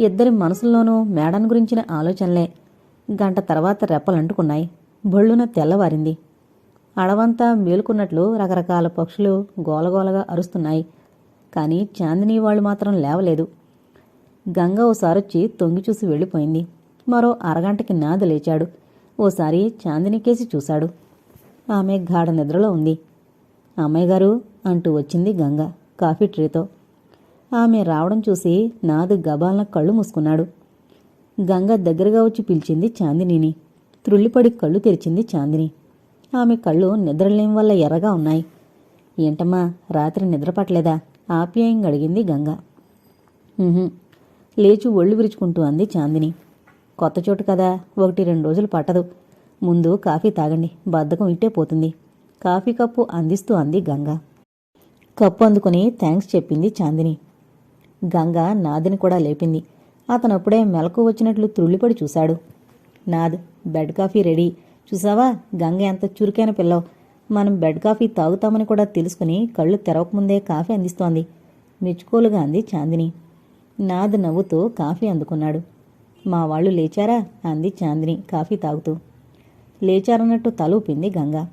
ఇద్దరి మనసుల్లోనూ మేడన్ గురించిన ఆలోచనలే. గంట తర్వాత రెప్పలంటుకున్నాయి బొళ్ళున తెల్లవారింది. అడవంతా మేలుకున్నట్లు రకరకాల పక్షులు గోలగోలగా అరుస్తున్నాయి. కానీ చాందిని వాళ్ళు మాత్రం లేవలేదు. గంగ ఓసారొచ్చి తొంగి చూసి వెళ్ళిపోయింది. మరో అరగంటకి నాది లేచాడు. ఓసారి చాందినికేసి చూశాడు. ఆమె గాఢ నిద్రలో ఉంది. అమ్మాయి గారు అంటూ వచ్చింది గంగ కాఫీ ట్రేతో. ఆమె రావడం చూసి నాదు గబాలన కళ్ళు మూసుకున్నాడు. గంగ దగ్గరగా వచ్చి పిలిచింది చాందినిని. త్రుళ్ళిపడి కళ్ళు తెరిచింది చాందిని. ఆమె కళ్ళు నిద్రలేం వల్ల ఎర్రగా ఉన్నాయి. ఏంటమ్మా రాత్రి నిద్రపట్టలేదా? ఆప్యాయంగా అడిగింది గంగ. లేచి ఒళ్ళు విరుచుకుంటూ అంది చాందిని. కొత్త చోటు కదా ఒకటి రెండు రోజులు పట్టదు. ముందు కాఫీ తాగండి బద్ధకం ఇట్టే పోతుంది. కాఫీ కప్పు అందిస్తూ అంది గంగ. కప్పు అందుకుని థ్యాంక్స్ చెప్పింది చాందిని. గంగ నాదిని కూడా లేపింది. అతనప్పుడే మెలకు వచ్చినట్లు త్రుళ్ళిపడి చూశాడు. నాద్ బెడ్ కాఫీ రెడీ. చూసావా? గంగ ఎంత చురుకైన పిల్లవు. మనం బెడ్ కాఫీ తాగుతామని కూడా తెలుసుకుని కళ్ళు తెరవకముందే కాఫీ అందిస్తోంది. మెచ్చుకోలుగా అంది చాందిని. నాద్ నవ్వుతూ కాఫీ అందుకున్నాడు. మా వాళ్ళు లేచారా? అంది చాందిని కాఫీ తాగుతూ. లేచారన్నట్టు తలూపింది గంగ.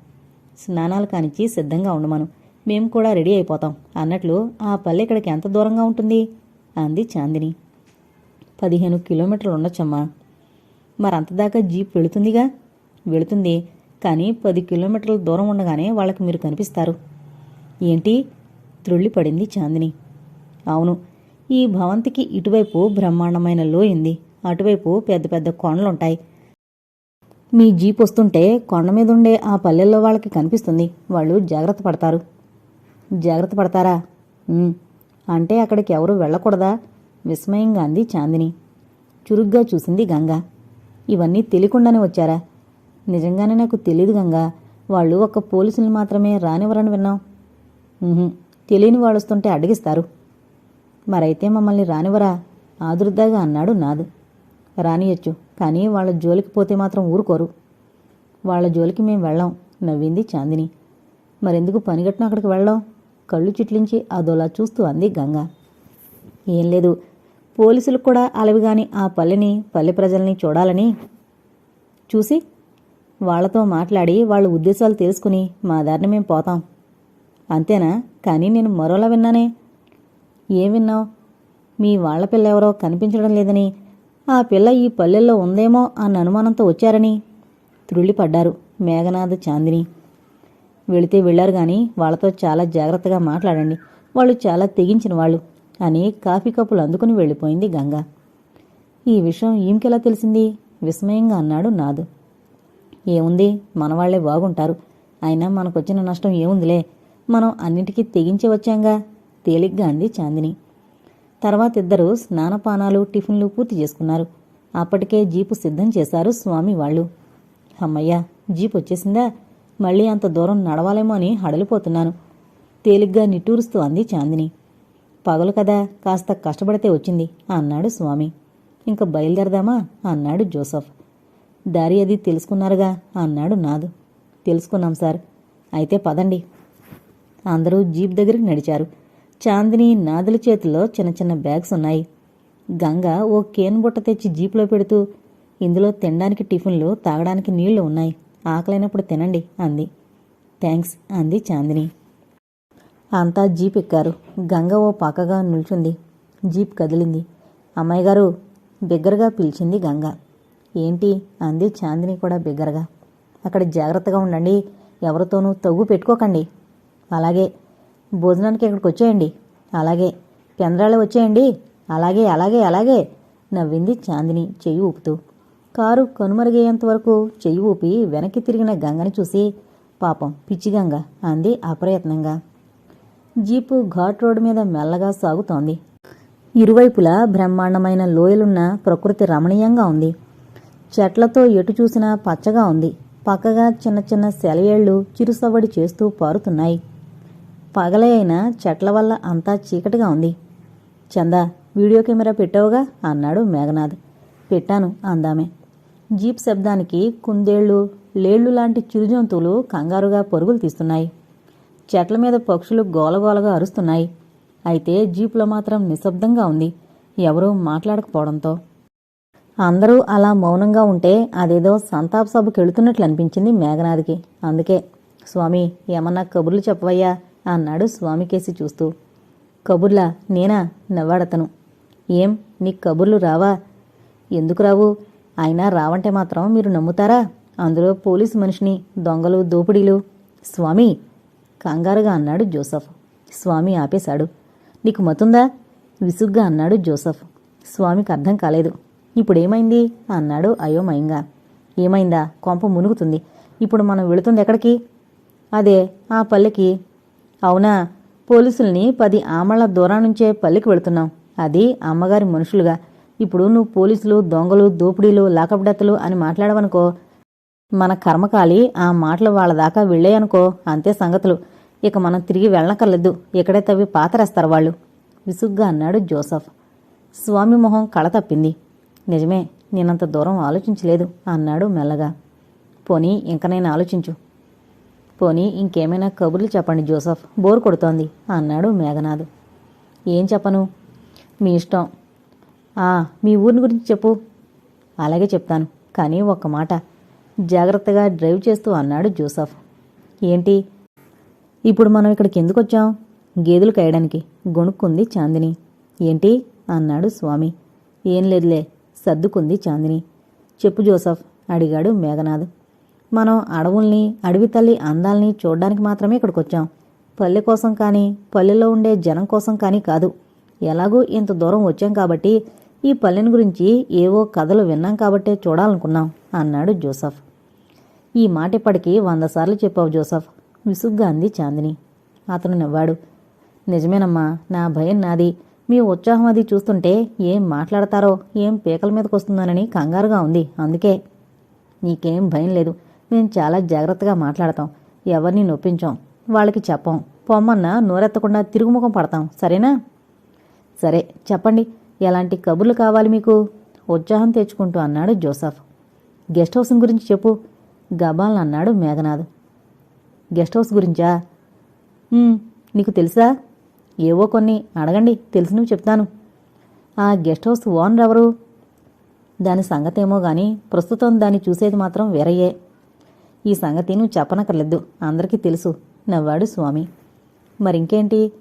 స్నానాలు కానిచ్చి సిద్ధంగా ఉండమను. మేము కూడా రెడీ అయిపోతాం. అన్నట్లు ఆ పల్లె ఇక్కడికి ఎంత దూరంగా ఉంటుంది? అంది చాందిని. పదిహేను కిలోమీటర్లు ఉండొచ్చమ్మా. మరంతదాకా జీప్ వెళుతుందిగా? వెళుతుంది. కానీ పది కిలోమీటర్ల దూరం ఉండగానే వాళ్ళకి మీరు కనిపిస్తారు. ఏంటి? త్రుళ్ళిపడింది చాందిని. అవును. ఈ భవంతికి ఇటువైపు బ్రహ్మాండమైన లోయింది అటువైపు పెద్ద పెద్ద కొండలుంటాయి. మీ జీప్ వస్తుంటే కొండ మీద ఉండే ఆ పల్లెల్లో వాళ్ళకి కనిపిస్తుంది. వాళ్ళు జాగ్రత్త పడతారు. జాగ్రత్త పడతారా? అంటే అక్కడికి ఎవరూ వెళ్ళకూడదా? విస్మయంగా అంది చాందిని. చురుగ్గా చూసింది గంగ. ఇవన్నీ తెలియకుండానే వచ్చారా? నిజంగానే నాకు తెలీదు గంగా. వాళ్ళు ఒక పోలీసులు మాత్రమే రానివ్వరని విన్నాం. తెలియని వాళ్ళు వస్తుంటే అడిగిస్తారు. మరైతే మమ్మల్ని రానివ్వరా? ఆదుర్దాగా అన్నాడు నాదు. రానియొచ్చు కానీ వాళ్ళ జోలికి పోతే మాత్రం ఊరుకోరు. వాళ్ళ జోలికి మేము వెళ్ళాం నవ్వింది చాందిని. మరెందుకు పనిగట్టున అక్కడికి వెళ్ళాం కళ్ళు చిట్లించి అదోలా చూస్తూ అంది గంగ. ఏం లేదు పోలీసులకు కూడా అలవిగాని ఆ పల్లెని పల్లె ప్రజల్ని చూడాలని చూసి వాళ్ళతో మాట్లాడి వాళ్ళ ఉద్దేశాలు తెలుసుకుని మా దారిని మేం పోతాం. అంతేనా? కానీ నేను మరోలా విన్నానే. ఏం విన్నావు? మీ వాళ్ళ పిల్ల ఎవరో కనిపించడం లేదని ఆ పిల్ల ఈ పల్లెల్లో ఉందేమో అన్న అనుమానంతో వచ్చారని త్రుళ్ళిపడ్డారు మేఘనాథ్ చాందిని. వెళితే వెళ్ళారు గాని వాళ్ళతో చాలా జాగ్రత్తగా మాట్లాడండి. వాళ్ళు చాలా తెగించిన వాళ్ళు. అని కాఫీ కప్పులు అందుకుని వెళ్ళిపోయింది గంగ. ఈ విషయం ఈమెకెలా తెలిసింది? విస్మయంగా అన్నాడు నాదు. ఏముంది? మనవాళ్ళే బాగుంటారు. అయినా మనకొచ్చిన నష్టం ఏముందిలే? మనం అన్నింటికీ తెగించి వచ్చాంగా? తేలిగ్గా అంది చాందిని. తర్వాత ఇద్దరు స్నానపానాలు టిఫిన్లు పూర్తి చేసుకున్నారు. అప్పటికే జీపు సిద్ధం చేశారు స్వామి వాళ్ళు. అమ్మయ్యా జీప్ వచ్చేసిందా మళ్ళీ అంత దూరం నడవాలేమో అని హడలిపోతున్నాను. తేలిగ్గా నిట్టూరుస్తూ అంది చాందిని. పగలు కదా కాస్త కష్టపడితే వచ్చింది అన్నాడు స్వామి. ఇంక బయలుదేరదామా అన్నాడు జోసఫ్. దారి అది తెలుసుకున్నారుగా అన్నాడు నాదు. తెలుసుకున్నాం సార్. అయితే పదండి. అందరూ జీప్ దగ్గరికి నడిచారు. చాందిని నాదుల చేతిలో చిన్న చిన్న బ్యాగ్స్ ఉన్నాయి. గంగ ఓ కేన్ బుట్ట తెచ్చి జీప్లో పెడుతూ ఇందులో తినడానికి టిఫిన్లు తాగడానికి నీళ్ళు ఉన్నాయి. ఆకలైనప్పుడు తినండి అంది. థ్యాంక్స్ అంది చాందిని. అంతా జీప్ ఎక్కారు గంగ ఓ పక్కగా నిల్చుంది. జీప్ కదిలింది. అమ్మాయి గారు బిగ్గరగా పిలిచింది గంగ. ఏంటి? అంది చాందిని కూడా బిగ్గరగా. అక్కడ జాగ్రత్తగా ఉండండి. ఎవరితోనూ తగ్గు పెట్టుకోకండి. అలాగే. భోజనానికి ఇక్కడికి వచ్చేయండి. అలాగే. పెందరాళ్ళు వచ్చేయండి. అలాగే అలాగే అలాగే నవ్వింది చాందిని చెయ్యి ఊపుతూ. కారు కనుమరుగయ్యేంత వరకు చెయ్యి ఊపి వెనక్కి తిరిగిన గంగని చూసి పాపం పిచ్చి గంగ అంది అప్రయత్నంగా. జీపు ఘాట్ రోడ్డు మీద మెల్లగా సాగుతోంది. ఇరువైపులా బ్రహ్మాండమైన లోయలున్న ప్రకృతి రమణీయంగా ఉంది. చెట్లతో ఎటు చూసినా పచ్చగా ఉంది. పక్కగా చిన్న చిన్న సెలయేళ్ళు చిరుసవ్వడి చేస్తూ పారుతున్నాయి. పగలే అయినా చెట్ల వల్ల అంతా చీకటిగా ఉంది. చందా వీడియో కెమెరా పెట్టావుగా? అన్నాడు మేఘనాథ్. పెట్టాను అందామే. జీప్ శబ్దానికి కుందేళ్ళు లేళ్ళు లాంటి చిరుజంతువులు కంగారుగా పరుగులు తీస్తున్నాయి. చెట్ల మీద పక్షులు గోలగోలగా అరుస్తున్నాయి. అయితే జీపులో మాత్రం నిశ్శబ్దంగా ఉంది. ఎవరూ మాట్లాడకపోవడంతో. అందరూ అలా మౌనంగా ఉంటే అదేదో సంతాప సభకు వెళుతున్నట్లు అనిపించింది మేఘనాథ్కి. అందుకే స్వామి ఏమన్నా కబుర్లు చెప్పవయ్యా అన్నాడు స్వామికేసి చూస్తూ. కబుర్లా? నేనా? నవ్వాడతను. ఏం? నీ కబుర్లు రావా? ఎందుకు రావు? అయినా రావంటే మాత్రం మీరు నమ్ముతారా? అందులో పోలీసు మనిషిని దొంగలు దోపిడీలు. స్వామి కంగారుగా అన్నాడు జోసఫ్. స్వామి ఆపేశాడు. నీకు మతుందా? విసుగ్గా అన్నాడు జోసఫ్. స్వామికి అర్థం కాలేదు. ఇప్పుడేమైంది? అన్నాడు అయోమయంగా. ఏమైందా? కొంప మునుగుతుంది. ఇప్పుడు మనం వెళుతుంది ఎక్కడికి? అదే ఆ పల్లెకి. అవునా? పోలీసుల్ని పది ఆమళ్ళ దూరం నుంచే పల్లెకి వెళుతున్నాం. అది అమ్మగారి మనుషులుగా. ఇప్పుడు నువ్వు పోలీసులు దొంగలు దోపిడీలు లాకప్డెత్తలు అని మాట్లాడవనుకో మన కర్మకాలి ఆ మాటలు వాళ్ళ దాకా వెళ్ళాయనుకో అంతే సంగతులు. ఇక మనం తిరిగి వెళ్ళనక్కర్లేదు. ఇక్కడే తవ్వి పాతరేస్తారు వాళ్ళు. విసుగ్గా అన్నాడు జోసఫ్. స్వామి మొహం కళ తప్పింది. నిజమే నేనంత దూరం ఆలోచించలేదు అన్నాడు మెల్లగా. పోనీ ఇంక నేను ఆలోచించు. పోనీ ఇంకేమైనా కబుర్లు చెప్పండి జోసఫ్. బోర్ కొడుతోంది అన్నాడు మేఘనాథ్. ఏం చెప్పను? మీ ఇష్టం. మీ ఊరిని గురించి చెప్పు. అలాగే చెప్తాను కానీ ఒక్క మాట. జాగ్రత్తగా డ్రైవ్ చేస్తూ అన్నాడు జోసఫ్. ఏంటి? ఇప్పుడు మనం ఇక్కడికి ఎందుకు వచ్చాం? గేదెలు కాయడానికి గొణుక్కుంది చాందిని. ఏంటి? అన్నాడు స్వామి. ఏం లేదులే సర్దుకుంది చాందిని. చెప్పు జోసఫ్ అడిగాడు మేఘనాథ్. మనం అడవుల్ని అడవి తల్లి అందాల్ని చూడ్డానికి మాత్రమే ఇక్కడికి వచ్చాం. పల్లె కోసం కానీ పల్లెలో ఉండే జనం కోసం కానీ కాదు. ఎలాగూ ఇంత దూరం వచ్చాం కాబట్టి ఈ పల్లెని గురించి ఏవో కథలు విన్నాం కాబట్టే చూడాలనుకున్నాం అన్నాడు జోసఫ్. ఈ మాట ఇప్పటికీ వంద సార్లు చెప్పావు జోసఫ్ విసుగ్గా అంది చాందిని. అతను నవ్వాడు. నిజమేనమ్మా నా భయం నాది. మీ ఉత్సాహం అది చూస్తుంటే ఏం మాట్లాడతారో ఏం పీకల మీదకొస్తుందోనని కంగారుగా ఉంది అందుకే. నీకేం భయం లేదు మేము చాలా జాగ్రత్తగా మాట్లాడతాం ఎవరిని నొప్పించాం వాళ్ళకి చెప్పం. పొమ్మన్నా నోరెత్తకుండా తిరుగుముఖం పడతాం సరేనా? సరే చెప్పండి. ఎలాంటి కబుర్లు కావాలి మీకు? ఉత్సాహం తెచ్చుకుంటూ అన్నాడు జోసఫ్. గెస్ట్ హౌస్ గురించి చెప్పు. గబాల్ అన్నాడు మేఘనాథ్. గెస్ట్ హౌస్ గురించా? నీకు తెలుసా? ఏవో కొన్ని. అడగండి తెలిసినవి చెప్తాను. ఆ గెస్ట్ హౌస్ ఓనర్ ఎవరు? దాని సంగతేమో గాని ప్రస్తుతం దాన్ని చూసేది మాత్రం వేరయ్యే. ఈ సంగతి నువ్వు చెప్పనక్కర్లేదు. అందరికీ తెలుసు నవ్వాడు స్వామి. మరింకేంటి?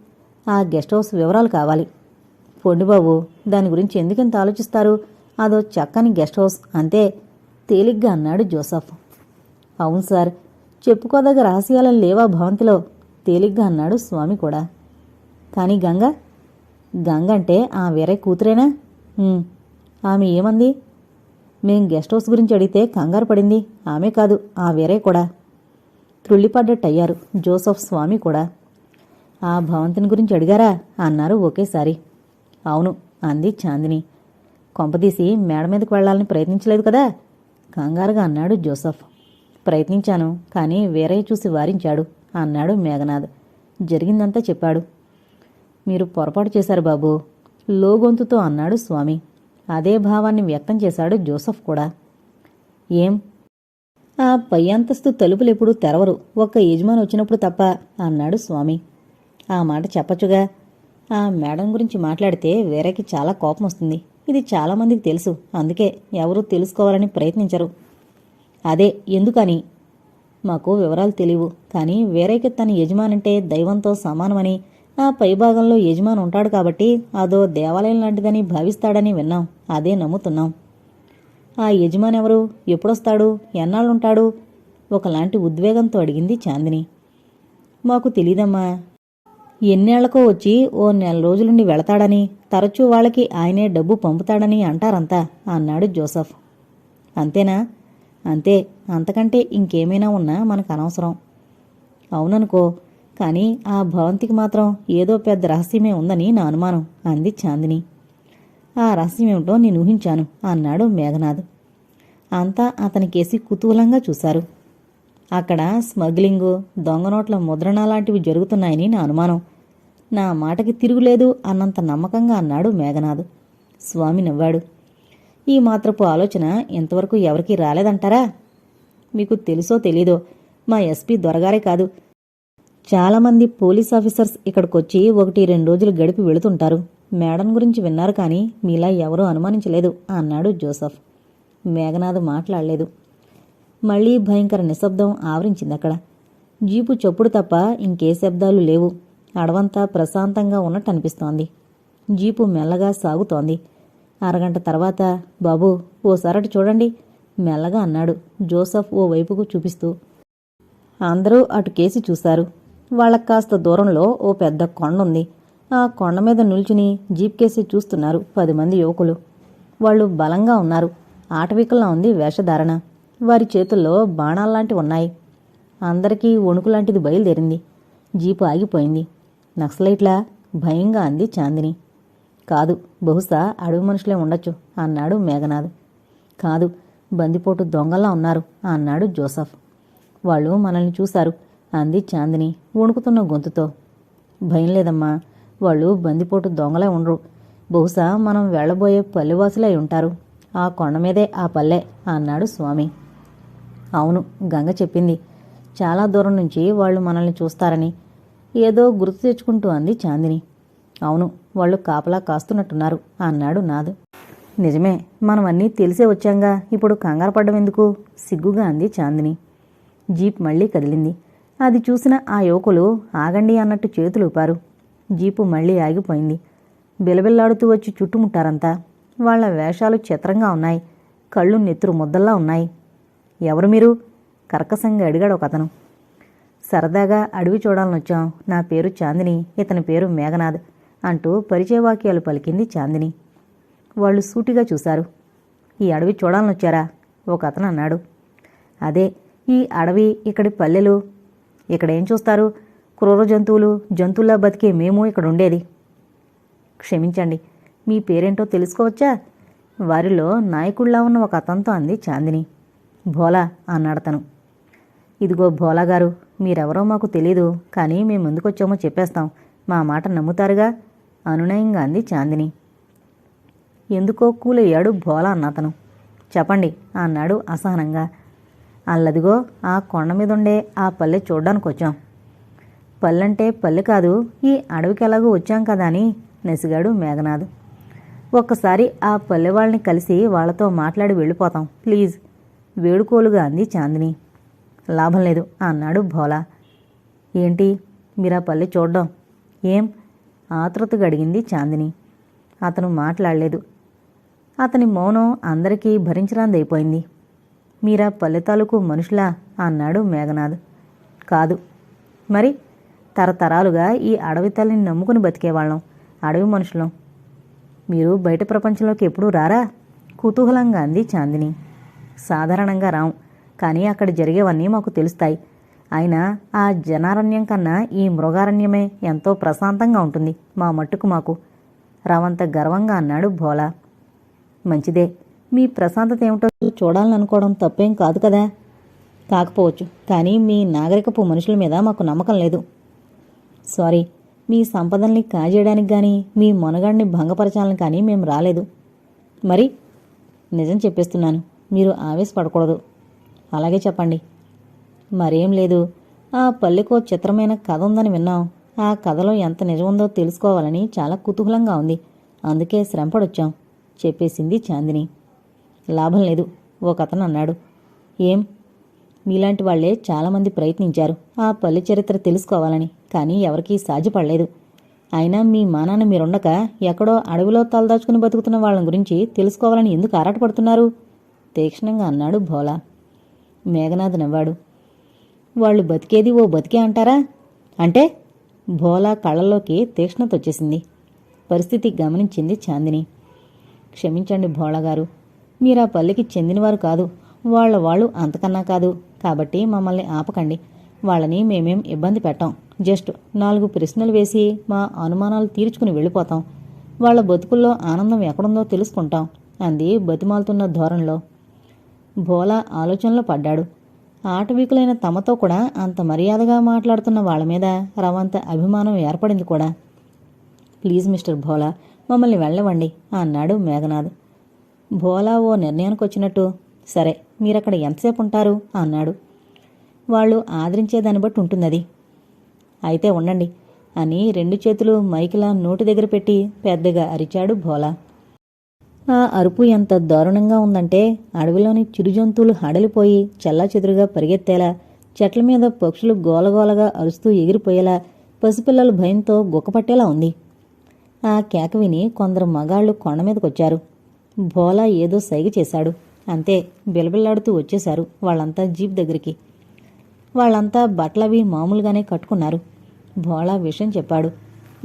ఆ గెస్ట్ హౌస్ వివరాలు కావాలి. పొండి బాబు. దాని గురించి ఎందుకంత ఆలోచిస్తారు? అదో చక్కని గెస్ట్ హౌస్ అంతే. తేలిగ్గా అన్నాడు జోసఫ్. అవును సార్ చెప్పుకోదగ్గ రహస్యాలను లేవా భవంతిలో? తేలిగ్గా అన్నాడు స్వామి కూడా. కానీ గంగ? గంగ అంటే ఆ వేరే కూతురేనా? ఆమె ఏమంది? మేం గెస్ట్ హౌస్ గురించి అడిగితే కంగారు పడింది. ఆమె కాదు ఆ వేరే కూడా. త్రుళ్ళిపడ్డట్టయ్యారు జోసఫ్ స్వామి కూడా. ఆ భవంతిని గురించి అడిగారా? అన్నారు ఒకేసారి. అవును అంది చాందిని. కొంపదీసి మేడ మీదకి వెళ్ళాలని ప్రయత్నించలేదు కదా? కంగారుగా అన్నాడు జోసఫ్. ప్రయత్నించాను కానీ వేరే చూసి వారించాడు అన్నాడు మేఘనాథ్. జరిగిందంతా చెప్పాడు. మీరు పొరపాటు చేశారు బాబు లోగొంతుతో అన్నాడు స్వామి. అదే భావాన్ని వ్యక్తం చేశాడు జోసఫ్ కూడా. ఏం? ఆ పై అంతస్తు తలుపులెప్పుడు తెరవరు ఒక్క యజమాని వచ్చినప్పుడు తప్ప అన్నాడు స్వామి. ఆ మాట చెప్పచ్చుగా? ఆ మేడం గురించి మాట్లాడితే వేరేకి చాలా కోపం వస్తుంది. ఇది చాలామందికి తెలుసు. అందుకే ఎవరూ తెలుసుకోవాలని ప్రయత్నించరు. అదే ఎందుకని? మాకు వివరాలు తెలియవు. కానీ వేరేకి తన యజమానంటే దైవంతో సమానమని ఆ పైభాగంలో యజమాని ఉంటాడు కాబట్టి అదో దేవాలయం లాంటిదని భావిస్తాడని విన్నాం. అదే నమ్ముతున్నాం. ఆ యజమాని ఎవరు? ఎప్పుడొస్తాడు? ఎన్నాళ్ళుంటాడు? ఒకలాంటి ఉద్వేగంతో అడిగింది చాందిని. మాకు తెలీదమ్మా ఎన్నేళ్ళకో వచ్చి ఓ నెల రోజులుండి వెళతాడని తరచూ వాళ్ళకి ఆయనే డబ్బు పంపుతాడని అంటారంతా అన్నాడు జోసఫ్. అంతేనా? అంతే అంతకంటే ఇంకేమైనా ఉన్నా మనకు అనవసరం. అవుననుకో కానీ ఆ భవంతికి మాత్రం ఏదో పెద్ద రహస్యమే ఉందని నా అనుమానం అంది చాందిని. ఆ రహస్యమేమిటో నేను ఊహించాను అన్నాడు మేఘనాథ్. అంతా అతనికేసి కుతూహలంగా చూశారు. అక్కడ స్మగ్లింగు దొంగ నోట్ల ముద్రణ లాంటివి జరుగుతున్నాయని నా అనుమానం. నా మాటకి తిరుగులేదు అన్నంత నమ్మకంగా అన్నాడు మేఘనాథ్. స్వామి నవ్వాడు. ఈ మాత్రపు ఆలోచన ఇంతవరకు ఎవరికీ రాలేదంటారా? మీకు తెలుసో తెలీదో? మా ఎస్పీ దొరగారే కాదు. చాలామంది పోలీస్ ఆఫీసర్స్ ఇక్కడికొచ్చి ఒకటి రెండు రోజులు గడిపి వెళుతుంటారు. మేడం గురించి విన్నారు కానీ మీలా ఎవరూ అనుమానించలేదు అన్నాడు జోసఫ్. మేఘనాథ్ మాట్లాడలేదు. మళ్ళీ భయంకర నిశ్శబ్దం ఆవరించింది అక్కడ. జీపు చప్పుడు తప్ప ఇంకే శబ్దాలు లేవు. అడవంతా ప్రశాంతంగా ఉన్నట్టు అనిపిస్తోంది. జీపు మెల్లగా సాగుతోంది. అరగంట తర్వాత బాబు ఓసారటి చూడండి మెల్లగా అన్నాడు జోసఫ్ ఓ వైపుకు చూపిస్తూ. అందరూ అటు కేసి చూశారు. వాళ్ళకు కాస్త దూరంలో ఓ పెద్ద కొండ ఉంది ఆ కొండ మీద నిల్చుని జీప్ కేసి చూస్తున్నారు పది మంది యువకులు. వాళ్ళు బలంగా ఉన్నారు. ఆటవికల్లా ఉంది వేషధారణ. వారి చేతుల్లో బాణాల్లాంటివి ఉన్నాయి. అందరికీ వణుకు లాంటిది బయలుదేరింది. జీపు ఆగిపోయింది. నక్సలైట్లా భయంగా అంది చాందిని. కాదు బహుశా అడవి మనుషులే ఉండొచ్చు అన్నాడు మేఘనాథ్. కాదు బందిపోటు దొంగల్లా ఉన్నారు అన్నాడు జోసఫ్. వాళ్ళు మనల్ని చూశారు అంది చాందిని వణుకుతున్న గొంతుతో. భయం లేదమ్మా వాళ్ళు బందిపోటు దొంగలే ఉండరు. బహుశా మనం వెళ్ళబోయే పల్లెవాసులై ఉంటారు. ఆ కొండ మీదే ఆ పల్లె అన్నాడు స్వామి. అవును గంగ చెప్పింది. చాలా దూరం నుంచి వాళ్ళు మనల్ని చూస్తారని ఏదో గుర్తు తెచ్చుకుంటూ అంది చాందిని. అవును వాళ్ళు కాపలా కాస్తున్నట్టున్నారు అన్నాడు నాదు నిజమే మనం అన్నీ తెలిసే వచ్చాంగా ఇప్పుడు కంగారు పడ్డం ఎందుకు? సిగ్గుగా అంది చాందిని. జీప్ మళ్ళీ కదిలింది. అది చూసిన ఆ యువకులు ఆగండి అన్నట్టు చేతులు ఊపారు జీపు మళ్ళీ ఆగిపోయింది. బిలబిల్లాడుతూ వచ్చి చుట్టుముట్టారంతా. వాళ్ళ వేషాలు చిత్రంగా ఉన్నాయి. కళ్ళు నెత్తురు ముద్దల్లా ఉన్నాయి. ఎవరు మీరు? కర్కశంగా అడిగాడు ఒక అతను సరదాగా అడవి చూడాలని వచ్చాం నా పేరు చాందిని. ఇతని పేరు మేఘనాథ్ అంటూ పరిచయ వాక్యాలు పలికింది చాందిని. వాళ్ళు సూటిగా చూశారు. ఈ అడవి చూడాలని వచ్చారా ఒక అతను అన్నాడు. అదే ఈ అడవి ఇక్కడి పల్లెలు. ఇక్కడ ఏం చూస్తారు? క్రూర జంతువులు జంతువుల్లా బతికే మేము ఇక్కడ ఉండేది. క్షమించండి మీ పేరేంటో తెలుసుకోవచ్చా? వారిలో నాయకుడిలా ఉన్న ఒక అతనితో అంది చాందిని. భోలా అన్నాడతను ఇదిగో భోలా గారు మీరెవరో మాకు తెలీదు కానీ మేము ముందుకొచ్చామో చెప్పేస్తాం. మా మాట నమ్ముతారుగా? అనునయంగా అంది చాందిని. ఎందుకో కూలయ్యాడు భోలా అన్నతను చెప్పండి అన్నాడు అసహనంగా. అల్లదిగో ఆ కొండ మీదుండే ఆ పల్లె చూడ్డానికి వచ్చాం పల్లెంటే పల్లె కాదు ఈ అడవికి ఎలాగో వచ్చాం కదా అని నెసిగాడు మేఘనాథ్. ఒక్కసారి ఆ పల్లె వాళ్ళని కలిసి వాళ్ళతో మాట్లాడి వెళ్ళిపోతాం ప్లీజ్. వేడుకోలుగా అంది చాందిని. లాభం లేదు అన్నాడు భోలా ఏంటి? మీరా పల్లె చూడ్డం? ఏం? ఆతృతగా అడిగింది చాందిని. అతను మాట్లాడలేదు. అతని మౌనం అందరికీ భరించరాందైపోయింది. మీరా పల్లె తాలూకు మనుషులా? అన్నాడు మేఘనాథ్. కాదు. మరి? తరతరాలుగా ఈ అడవి తల్లిని నమ్ముకుని బతికేవాళ్ళం అడవి మనుషులం. మీరు బయట ప్రపంచంలోకి ఎప్పుడూ రారా? కుతూహలంగా అంది చాందిని. సాధారణంగా రాం కానీ అక్కడ జరిగేవన్నీ మాకు తెలుస్తాయి. అయినా ఆ జనారణ్యం కన్నా ఈ మృగారణ్యమే ఎంతో ప్రశాంతంగా ఉంటుంది మా మట్టుకు మాకు. రవంత గర్వంగా అన్నాడు భోలా మంచిదే. మీ ప్రశాంతత ఏమిటో చూడాలనుకోవడం తప్పేం కాదు కదా. కాకపోవచ్చు. కానీ మీ నాగరికపు మనుషుల మీద మాకు నమ్మకం లేదు. సారీ. మీ సంపదల్ని కాజేయడానికి కానీ మీ మొనగాడిని భంగపరచాలని కానీ మేము రాలేదు. మరి నిజం చెప్పేస్తున్నాను. మీరు ఆవేశపడకూడదు. అలాగే చెప్పండి. మరేం లేదు. ఆ పల్లెకో చిత్రమైన కథ ఉందని విన్నాం. ఆ కథలో ఎంత నిజముందో తెలుసుకోవాలని చాలా కుతూహలంగా ఉంది. అందుకే శ్రమపడొచ్చాం చెప్పేసింది చాందిని. లాభం లేదు ఓ కథను అన్నాడు. ఏం? మీలాంటి వాళ్ళే చాలామంది ప్రయత్నించారు ఆ పల్లె చరిత్ర తెలుసుకోవాలని. కానీ ఎవరికీ సాధ్యపడలేదు. అయినా మీ మానాన్న మీరుండక ఎక్కడో అడవిలో తలదాచుకుని బతుకుతున్న వాళ్ళని గురించి తెలుసుకోవాలని ఎందుకు ఆరాటపడుతున్నారు? తీక్షణంగా అన్నాడు భోలా మేఘనాథ్ నవ్వాడు. వాళ్ళు బతికేది ఓ బతికే అంటారా? అంటే భోలా కళ్ళల్లోకి తీక్ష్ణత వచ్చేసింది. పరిస్థితి గమనించింది చాందిని. క్షమించండి భోళా గారు. మీరు ఆ పల్లెకి చెందినవారు కాదు. వాళ్ళ వాళ్ళు అంతకన్నా కాదు. కాబట్టి మమ్మల్ని ఆపకండి. వాళ్ళని మేమేం ఇబ్బంది పెట్టాం. జస్ట్ నాలుగు ప్రశ్నలు వేసి మా అనుమానాలు తీర్చుకుని వెళ్ళిపోతాం. వాళ్ళ బతుకుల్లో ఆనందం ఎక్కడుందో తెలుసుకుంటాం. అంది బతిమాలుతున్న ధోరణిలో. భోలా ఆలోచనలో పడ్డాడు. ఆటవికులైన తమతో కూడా అంత మర్యాదగా మాట్లాడుతున్న వాళ్ళ మీద రవంత అభిమానం ఏర్పడింది కూడా. ప్లీజ్ మిస్టర్ భోలా మమ్మల్ని వెళ్ళవండి అన్నాడు మేఘనాథ్. భోలా ఓ నిర్ణయానికి వచ్చినట్టు సరే మీరక్కడ ఎంతసేపు ఉంటారు? అన్నాడు. వాళ్ళు ఆదరించేదాన్ని బట్టి ఉంటుందది. అయితే ఉండండి అని రెండు చేతులు మైకిలా నోటి దగ్గర పెట్టి పెద్దగా అరిచాడు భోలా ఆ అరుపు ఎంత దారుణంగా ఉందంటే అడవిలోని చిరుజంతువులు హడలిపోయి చెల్లాచెదురుగా పరిగెత్తేలా చెట్ల మీద పక్షులు గోలగోలగా అరుస్తూ ఎగిరిపోయేలా పసిపిల్లలు భయంతో గుక్కపట్టేలా ఉంది. ఆ కేక విని కొందరు మగాళ్ళు కొండ మీదకొచ్చారు. భోలా ఏదో సైగ చేశాడు. అంతే బిలబిల్లాడుతూ వచ్చేశారు వాళ్ళంతా జీప్ దగ్గరికి. వాళ్ళంతా బట్టలవి మామూలుగానే కట్టుకున్నారు. భోళా విషయం చెప్పాడు.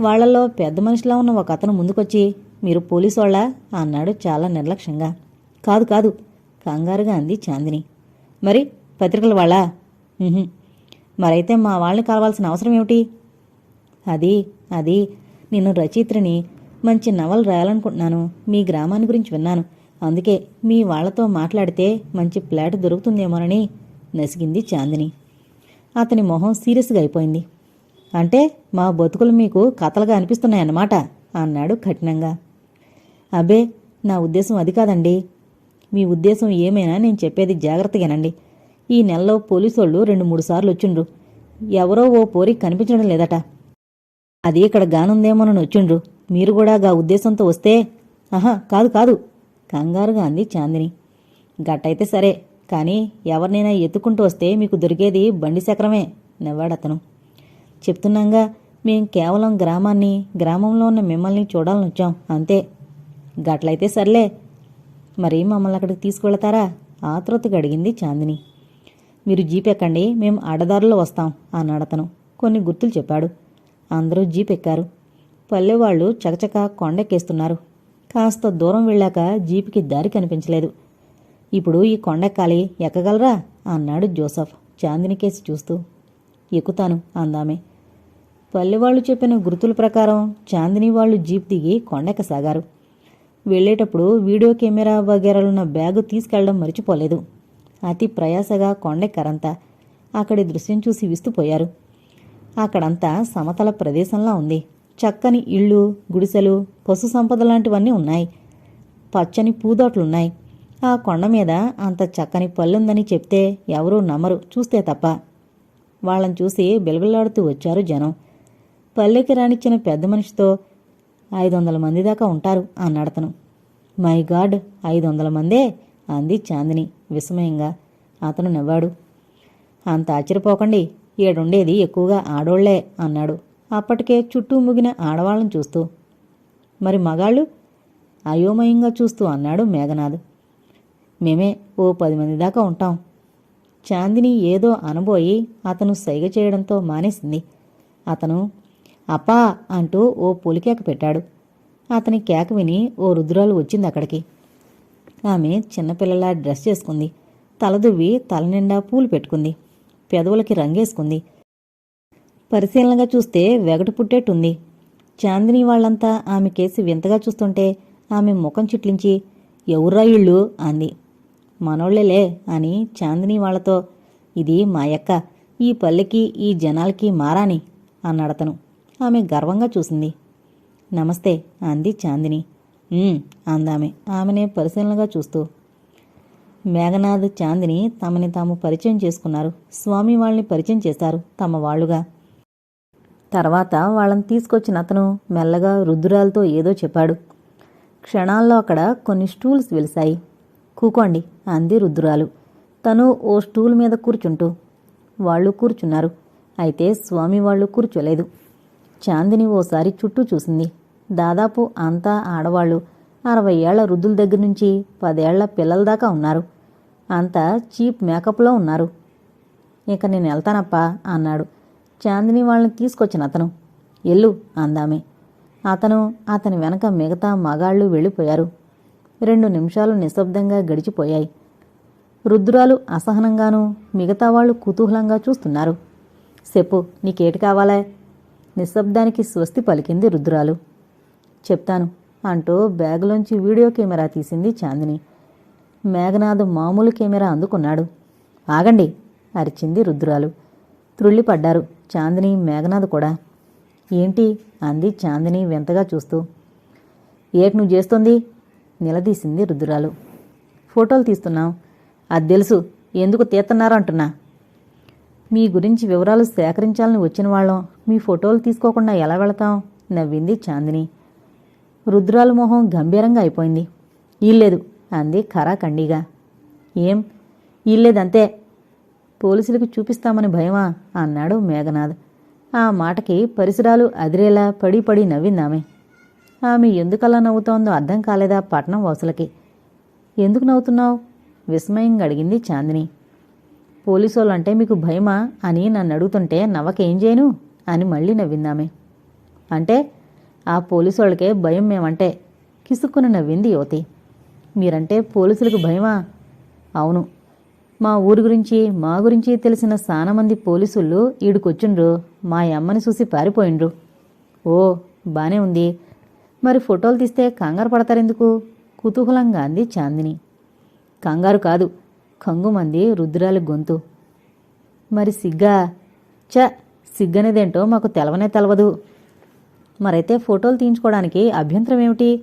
వాళ్ళలో పెద్ద మనిషిలా ఉన్న ఒక అతను ముందుకొచ్చి మీరు పోలీసోళ్ళా? అన్నాడు చాలా నిర్లక్ష్యంగా. కాదు కాదు కంగారుగా అంది చాందిని. మరి పత్రికల వాళ్ళా? మరైతే మా వాళ్ళని కలవాల్సిన అవసరం ఏమిటి? అది అది నేను రచయిత్రిని మంచి నవలు రాయాలనుకుంటున్నాను. మీ గ్రామాన్ని గురించి విన్నాను. అందుకే మీ వాళ్ళతో మాట్లాడితే మంచి ప్లాట్ దొరుకుతుందేమోనని నసిగింది చాందిని. అతని మొహం సీరియస్గా అయిపోయింది. అంటే మా బతుకులు మీకు కథలుగా అనిపిస్తున్నాయన్నమాట అన్నాడు కఠినంగా. అబ్బే నా ఉద్దేశం అది కాదండి. మీ ఉద్దేశం ఏమైనా నేను చెప్పేది జాగ్రత్తగానండి. ఈ నెలలో పోలీసోళ్ళు రెండు మూడు సార్లు వచ్చిండ్రు. ఎవరో ఓ పోరి కనిపించడం లేదట. అది ఇక్కడ గానుందేమోనని వచ్చిండ్రు. మీరు కూడా గా ఉద్దేశంతో వస్తే? ఆహా కాదు కాదు. కంగారుగా అంది చాందిని. గట్టయితే సరే కానీ ఎవరినైనా ఎత్తుకుంటూ వస్తే మీకు దొరికేది బండి చక్రమే నవ్వాడతను చెప్తున్నాగా మేం కేవలం గ్రామాన్ని గ్రామంలో ఉన్న మిమ్మల్ని చూడాలని వచ్చాం అంతే. గట్లయితే సర్లే. మరి మమ్మల్ని అక్కడికి తీసుకువెళతారా? ఆతృతగా అడిగింది చాందిని. మీరు జీప్ ఎక్కండి మేము అడదారులో వస్తాం అన్నాడతను కొన్ని గుర్తులు చెప్పాడు. అందరూ జీప్ ఎక్కారు పల్లెవాళ్ళు చకచక కొండెక్కేస్తున్నారు. కాస్త దూరం వెళ్ళాక జీపుకి దారి కనిపించలేదు. ఇప్పుడు ఈ కొండెక్కాలి ఎక్కగలరా? అన్నాడు జోసఫ్ చాందిని కేసి చూస్తూ. ఎక్కుతాను అందామే. పల్లెవాళ్ళు చెప్పిన గుర్తుల ప్రకారం చాందిని వాళ్ళు జీప్ దిగి కొండెక్కసాగారు. వెళ్ళేటప్పుడు వీడియో కెమెరా వగేరాలున్న బ్యాగు తీసుకెళ్ళడం మర్చిపోలేదు. అతి ప్రయాసగా కొండెక్కరంతా అక్కడి దృశ్యం చూసి విస్తుపోయారు. అక్కడంతా సమతల ప్రదేశంలా ఉంది. చక్కని ఇళ్ళు గుడిసెలు పశు సంపద లాంటివన్నీ ఉన్నాయి. పచ్చని పూదోట్లున్నాయి. ఆ కొండ మీద అంత చక్కని పళ్ళుందని చెప్తే ఎవరూ నమ్మరు చూస్తే తప్ప. వాళ్ళని చూసి బిలబిల్లాడుతూ వచ్చారు జనం. పల్లెకి రానిచ్చిన పెద్ద మనిషితో ఐదు వందల మంది దాకా ఉంటారు అన్నాడతను మై గాడ్ ఐదు వందల మందే? అంది చాందిని విస్మయంగా. అతను నవ్వాడు. అంత ఆశ్చర్యపోకండి ఏడుండేది ఎక్కువగా ఆడోళ్ళే అన్నాడు. అప్పటికే చుట్టూ ముగిన ఆడవాళ్ళని చూస్తూ. మరి మగాళ్ళు? అయోమయంగా చూస్తూ అన్నాడు మేఘనాథ్. మేమే ఓ పది మంది దాకా ఉంటాం. చాందిని ఏదో అనబోయి అతను సైగ చేయడంతో మానేసింది. అతను అప్పా అంటూ ఓ పులికేక పెట్టాడు. అతని కేక విని ఓ రుద్రాలు వచ్చింది అక్కడికి. ఆమె చిన్నపిల్లలా డ్రెస్ చేసుకుంది. తలదువ్వి తల నిండా పూలు పెట్టుకుంది. పెదవులకి రంగేసుకుంది. పరిశీలనగా చూస్తే వెగటు పుట్టేట్టుంది. చాందిని వాళ్ళంతా ఆమె కేసి వింతగా చూస్తుంటే ఆమె ముఖం చిట్లించి ఎవుర్రా ఇళ్ళు? అంది. మనోళ్ళేలే అని చాందిని వాళ్ళతో ఇది మా యక్క ఈ పల్లెకి ఈ జనాలకి మారాని అన్నాడతను. ఆమె గర్వంగా చూసింది. నమస్తే అంది చాందిని. అందామె. ఆమెనే పరిశీలనగా చూస్తూ. మేఘనాథ్ చాందిని తమని తాము పరిచయం చేసుకున్నారు. స్వామి వాళ్ళని పరిచయం చేశారు తమ వాళ్ళుగా. తర్వాత వాళ్ళని తీసుకొచ్చిన అతను మెల్లగా రుద్రాలతో ఏదో చెప్పాడు. క్షణాల్లో అక్కడ కొన్ని స్టూల్స్ వెలిశాయి. కూకోండి అంది రుద్రాలు తను ఓ స్టూల్ మీద కూర్చుంటూ. వాళ్ళు కూర్చున్నారు. అయితే స్వామి వాళ్ళు కూర్చోలేదు. చాందిని ఓసారి చుట్టూ చూసింది. దాదాపు అంతా ఆడవాళ్ళు. అరవై ఏళ్ళ వృద్ధుల దగ్గర నుంచి పదేళ్ళ పిల్లల దాకా ఉన్నారు. అంతా చీప్ మేకప్లో ఉన్నారు. ఇక నేను వెళ్తానప్పా అన్నాడు. చాందిని వాళ్ళని తీసుకొచ్చిన అతను. ఎల్లు అందామే. అతను అతని వెనక మిగతా మగాళ్ళు వెళ్ళిపోయారు. రెండు నిమిషాలు నిశ్శబ్దంగా గడిచిపోయాయి. రుద్రాలు అసహనంగానూ మిగతా వాళ్ళు కుతూహలంగా చూస్తున్నారు. చెప్పు నీకేటి కావాలా? నిశ్శబ్దానికి స్వస్తి పలికింది రుద్రాలు. చెప్తాను అంటూ బ్యాగులోంచి వీడియో కెమెరా తీసింది చాందిని. మేఘనాథ్ మామూలు కెమెరా అందుకున్నాడు. ఆగండి అరిచింది రుద్రాలు. త్రుళ్ళిపడ్డారు చాందిని మేఘనాథ్ కూడా. ఏంటి? అంది చాందిని వింతగా చూస్తూ. ఏక్ నువ్వు చేస్తుంది? నిలదీసింది రుద్రాలు. ఫోటోలు తీస్తున్నాం అది తెలుసు. ఎందుకు తీస్తున్నారు అంటున్నా. మీ గురించి వివరాలు సేకరించాలని వచ్చిన వాళ్ళం. మీ ఫోటోలు తీసుకోకుండా ఎలా వెళతాం? నవ్వింది చాందిని. రుద్రాల మొహం గంభీరంగా అయిపోయింది. ఈల్లేదు అంది ఖరాఖండిగా ఏం? ఈల్లేదంతే పోలీసులకు చూపిస్తామని భయమా? అన్నాడు మేఘనాథ్. ఆ మాటకి పరిసరాలు అదిరేలా పడి పడి నవ్విందామె ఆమె ఎందుకలా నవ్వుతోందో అర్థం కాలేదా పట్నం వసులకి? ఎందుకు నవ్వుతున్నావు? విస్మయంగా అడిగింది చాందిని. పోలీసోళ్ళు అంటే మీకు భయమా అని నన్ను అడుగుతుంటే నవ్వకేం చేయను అని మళ్ళీ నవ్విందామె. అంటే ఆ పోలీసోళ్ళకే భయం మేమంటే కిసుక్కున నవ్వింది యువతి. మీరంటే పోలీసులకు భయమా? అవును. మా ఊరి గురించి మా గురించి తెలిసిన సానమంది పోలీసులు ఈడుకొచ్చిండ్రు. మా అమ్మని చూసి పారిపోయిండ్రు. ఓ బానే ఉంది. మరి ఫోటోలు తీస్తే కంగారు పడతారెందుకు? కుతూహలంగా అంది చాందిని. కంగారు కాదు. కంగుమంది రుద్రాల గొంతు. మరి సిగ్గా? చ సిగ్గనేదేంటో మాకు తెలవనే తెలవదు. మరైతే ఫోటోలు తీయించుకోవడానికి అభ్యంతరం ఏమిటి?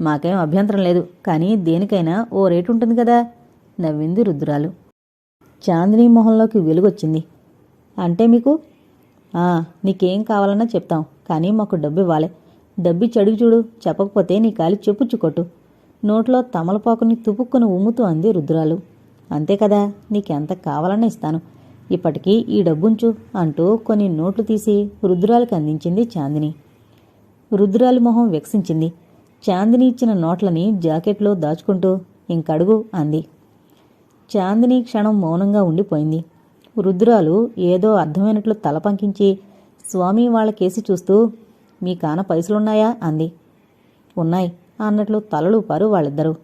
మాకేం అభ్యంతరం లేదు కానీ దేనికైనా ఓ రేటు ఉంటుంది కదా? నవ్వింది రుద్రాలు. చాందినీ మొహంలోకి వెలుగొచ్చింది. అంటే మీకు? "ఆ, నీకేం కావాలన్నా చెప్తాం కానీ మాకు డబ్బు ఇవ్వాలి. డబ్బు చెడుగు చూడు చెప్పకపోతే నీ కాలి చెప్పుచ్చుకొట్టు. నోట్లో తమలపాకుని తుపుక్కుని ఉమ్ముతూ అంది రుద్రాలు. అంతే కదా నీకెంత కావాలన్నా ఇస్తాను. ఇప్పటికీ ఈ డబ్బుంచు అంటూ కొన్ని నోట్లు తీసి రుద్రాలకు అందించింది చాందిని. రుద్రాలి మొహం వికసించింది. చాందిని ఇచ్చిన నోట్లని జాకెట్లో దాచుకుంటూ ఇంకడుగు అంది. చాందిని క్షణం మౌనంగా ఉండిపోయింది. రుద్రాలు ఏదో అర్థమైనట్లు తల పంకించి స్వామి వాళ్ళ కేసి చూస్తూ మీ కాన పైసలున్నాయా? అంది. ఉన్నాయి అన్నట్లు తలలు పారు వాళ్ళిద్దరూ.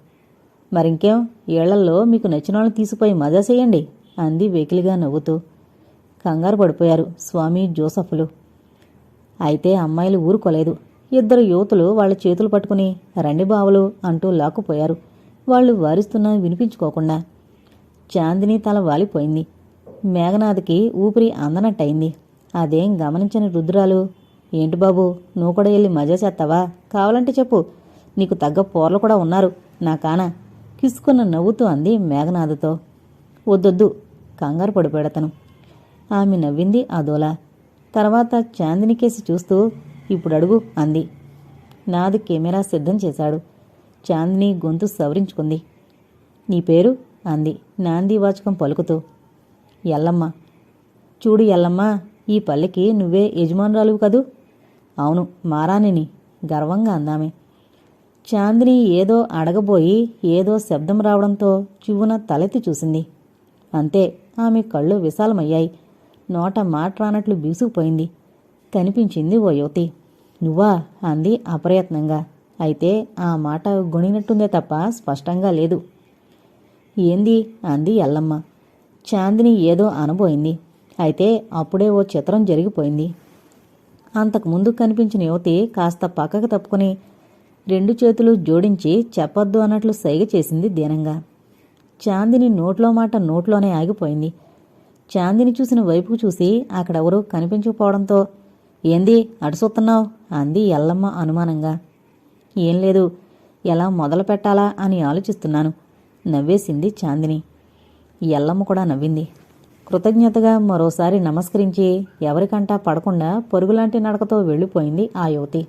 మరింకేం? ఏళ్ళల్లో మీకు నచ్చిన వాళ్ళని తీసిపోయి మజా చేయండి అంది వెకిలిగా నవ్వుతూ. కంగారు పడిపోయారు స్వామి జోసఫ్లు. అయితే అమ్మాయిలు ఊరుకోలేదు. ఇద్దరు యువతులు వాళ్ళ చేతులు పట్టుకుని రండి బావలు అంటూ లాక్కుపోయారు. వాళ్ళు వారిస్తున్నా వినిపించుకోకుండా. చాందిని తల వాలిపోయింది. మేఘనాథ్కి ఊపిరి అందనట్టయింది. అదేం గమనించని రుద్రాలు? ఏంటి బాబు నువ్వు కూడా వెళ్ళి మజా చేస్తావా? కావాలంటే చెప్పు. నీకు తగ్గ పోర్లు కూడా ఉన్నారు. నా కాన? కిసుకున్న నవ్వుతూ అంది మేఘనాథతో. వద్దొద్దు కంగారు పడిపోయాడతను ఆమె నవ్వింది అదోలా తర్వాత చాందిని కేసి చూస్తూ ఇప్పుడు అడుగు అంది. నాది కెమెరా సిద్ధం చేశాడు. చాందిని గొంతు సవరించుకుంది. నీ పేరు? అంది నాంది వాచకం పలుకుతూ. ఎల్లమ్మ. చూడు ఎల్లమ్మ ఈ పల్లెకి నువ్వే యజమానురాలు కదూ? అవును మారానిని. గర్వంగా అందామే. చాందిని ఏదో అడగబోయి ఏదో శబ్దం రావడంతో చివ్వున తలెత్తి చూసింది. అంతే ఆమె కళ్ళు విశాలమయ్యాయి. నోట మాట రానట్లు బీసుకుపోయింది కనిపించింది ఓ యువతి. నువ్వా? అంది అప్రయత్నంగా. అయితే ఆ మాట గొణినట్టుందే తప్ప స్పష్టంగా లేదు. ఏంది? అంది ఎల్లమ్మ. చాందిని ఏదో అనబోయింది. అయితే అప్పుడే ఓ చిత్రం జరిగిపోయింది. అంతకుముందు కనిపించిన యువతి కాస్త పక్కకు తప్పుకుని రెండు చేతులు జోడించి చెప్పొద్దు అన్నట్లు సైగ చేసింది దీనంగా. చాందిని నోట్లో మాట నోట్లోనే ఆగిపోయింది. చాందిని చూసిన వైపుకు చూసి అక్కడెవరూ కనిపించకపోవడంతో ఏంది అడుసొత్తున్నావు? అంది ఎల్లమ్మ అనుమానంగా. ఏం లేదు ఎలా మొదలు పెట్టాలా అని ఆలోచిస్తున్నాను నవ్వేసింది చాందిని. ఎల్లమ్మ కూడా నవ్వింది. కృతజ్ఞతగా మరోసారి నమస్కరించి ఎవరికంటా పడకుండా పరుగులాంటి నడకతో వెళ్ళిపోయింది ఆ యువతి.